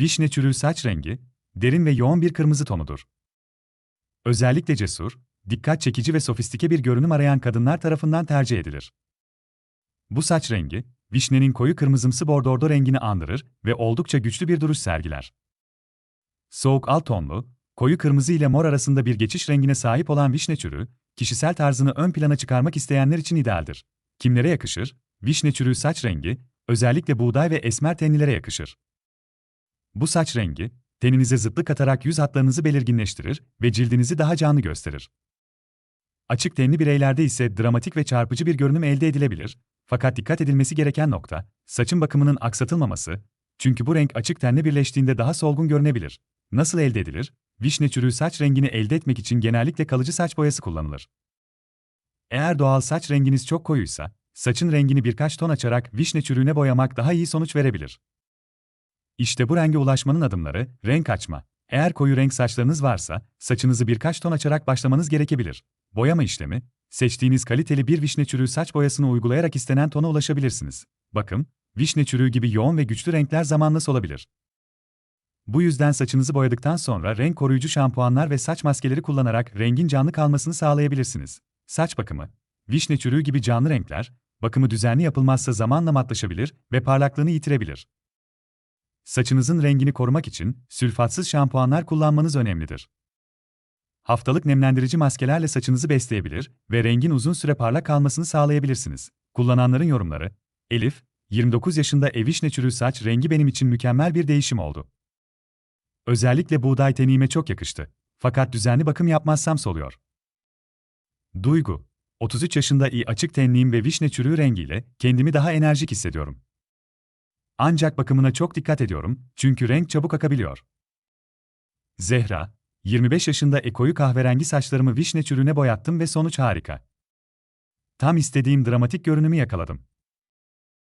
vişne çürüğü saç rengi, derin ve yoğun bir kırmızı tonudur. Özellikle cesur, dikkat çekici ve sofistike bir görünüm arayan kadınlar tarafından tercih edilir. Bu saç rengi, vişnenin koyu kırmızımsı bordordo rengini andırır ve oldukça güçlü bir duruş sergiler. Soğuk alt tonlu, koyu kırmızı ile mor arasında bir geçiş rengine sahip olan vişne çürüğü, kişisel tarzını ön plana çıkarmak isteyenler için idealdir. Kimlere yakışır? Vişne çürüğü saç rengi, özellikle buğday ve esmer tenlilere yakışır. Bu saç rengi, teninize zıtlık katarak yüz hatlarınızı belirginleştirir ve cildinizi daha canlı gösterir. Açık tenli bireylerde ise dramatik ve çarpıcı bir görünüm elde edilebilir, fakat dikkat edilmesi gereken nokta, saçın bakımının aksatılmaması, çünkü bu renk açık tenle birleştiğinde daha solgun görünebilir. Nasıl elde edilir? Vişne çürüğü saç rengini elde etmek için genellikle kalıcı saç boyası kullanılır. Eğer doğal saç renginiz çok koyuysa, saçın rengini birkaç ton açarak vişne çürüğüne boyamak daha iyi sonuç verebilir. İşte bu renge ulaşmanın adımları, renk açma. Eğer koyu renk saçlarınız varsa, saçınızı birkaç ton açarak başlamanız gerekebilir. Boyama işlemi, seçtiğiniz kaliteli bir vişne çürüğü saç boyasını uygulayarak istenen tona ulaşabilirsiniz. Bakın, vişne çürüğü gibi yoğun ve güçlü renkler zamanla solabilir. Bu yüzden saçınızı boyadıktan sonra renk koruyucu şampuanlar ve saç maskeleri kullanarak rengin canlı kalmasını sağlayabilirsiniz. Saç bakımı. Vişne çürüğü gibi canlı renkler, bakımı düzenli yapılmazsa zamanla matlaşabilir ve parlaklığını yitirebilir. Saçınızın rengini korumak için sülfatsız şampuanlar kullanmanız önemlidir. Haftalık nemlendirici maskelerle saçınızı besleyebilir ve rengin uzun süre parlak kalmasını sağlayabilirsiniz. Kullananların yorumları, Elif, 29 yaşında evişne çürüğü saç rengi benim için mükemmel bir değişim oldu. Özellikle buğday teniğime çok yakıştı. Fakat düzenli bakım yapmazsam soluyor. Duygu, 33 yaşında iyi açık tenliğim ve vişne çürüğü rengiyle kendimi daha enerjik hissediyorum. Ancak bakımına çok dikkat ediyorum çünkü renk çabuk akabiliyor. Zehra, 25 yaşında ekoyu kahverengi saçlarımı vişne çürüğüne boyattım ve sonuç harika. Tam istediğim dramatik görünümü yakaladım.